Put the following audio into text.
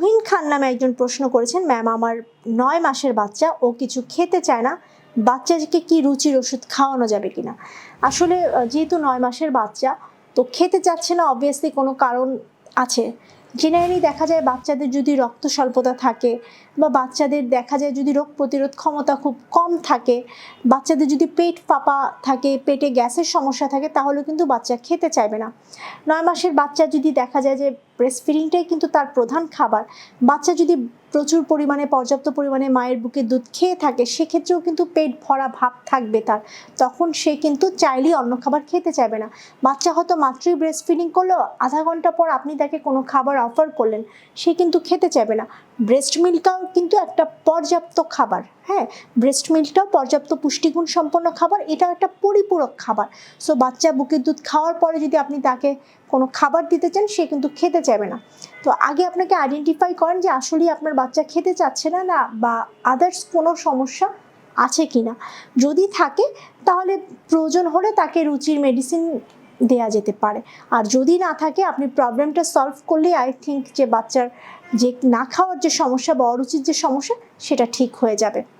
তুহিন খান নামে একজন প্রশ্ন করেছেন, ম্যাম, আমার নয় মাসের বাচ্চা, ও কিছু খেতে চায় না। বাচ্চাকে কি রুচির ওষুধ খাওয়ানো যাবে কিনা আসলে যেহেতু নয় মাসের বাচ্চা, তো খেতে চাচ্ছে না অবভিয়াসলি কোনো কারণ আছে। জেনারেলি দেখা যায় বাচ্চাদের যদি রক্ত স্বল্পতা থাকে বা বাচ্চাদের দেখা যায় যদি রোগ প্রতিরোধ ক্ষমতা খুব কম থাকে, বাচ্চাদের যদি পেট ফাঁপা থাকে, পেটে গ্যাসের সমস্যা থাকে, তাহলে কিন্তু বাচ্চা খেতে চাইবে না। নয় মাসের বাচ্চা যদি দেখা যায় যে ব্রেস্ট ফিডিংটাই কিন্তু তার প্রধান খাবার। বাচ্চা যদি প্রচুর পরিমাণে, পর্যাপ্ত পরিমাণে মায়ের বুকে দুধ খেয়ে থাকে, সেক্ষেত্রেও কিন্তু পেট ভরা ভাব থাকবে তার। তখন সে কিন্তু চাইলেই অন্য খাবার খেতে চাইবে না। বাচ্চা হয়তো মাত্রই ব্রেস্ট ফিডিং করল, আধা ঘণ্টা পর আপনি তাকে কোনো খাবার অফার করলেন, সে কিন্তু খেতে চাইবে না। ব্রেস্ট মিল্কটাও কিন্তু একটা পর্যাপ্ত খাবার হ্যাঁ? ব্রেস্ট মিল্কটাও পর্যাপ্ত পুষ্টিগুণ সম্পন্ন খাবার, এটাও একটা পরিপূরক খাবার। সো বাচ্চা বুকের দুধ খাওয়ার পরে যদি আপনি তাকে কোনো খাবার দিতে চান, সে কিন্তু খেতে চাইবে না। তো আগে আপনাকে আইডেন্টিফাই করেন যে আসলেই আপনার বাচ্চা খেতে চাচ্ছে না না, বা আদার্স কোনো সমস্যা আছে কি না যদি থাকে, তাহলে প্রয়োজন হলে তাকে রুচির মেডিসিন দেয়া যেতে পারে। আর যদি না থাকে, আপনি প্রবলেমটা সলভ করলে আই থিঙ্ক যে বাচ্চার যে না খাওয়ার যে সমস্যা বা অরুচির যে সমস্যা, সেটা ঠিক হয়ে যাবে।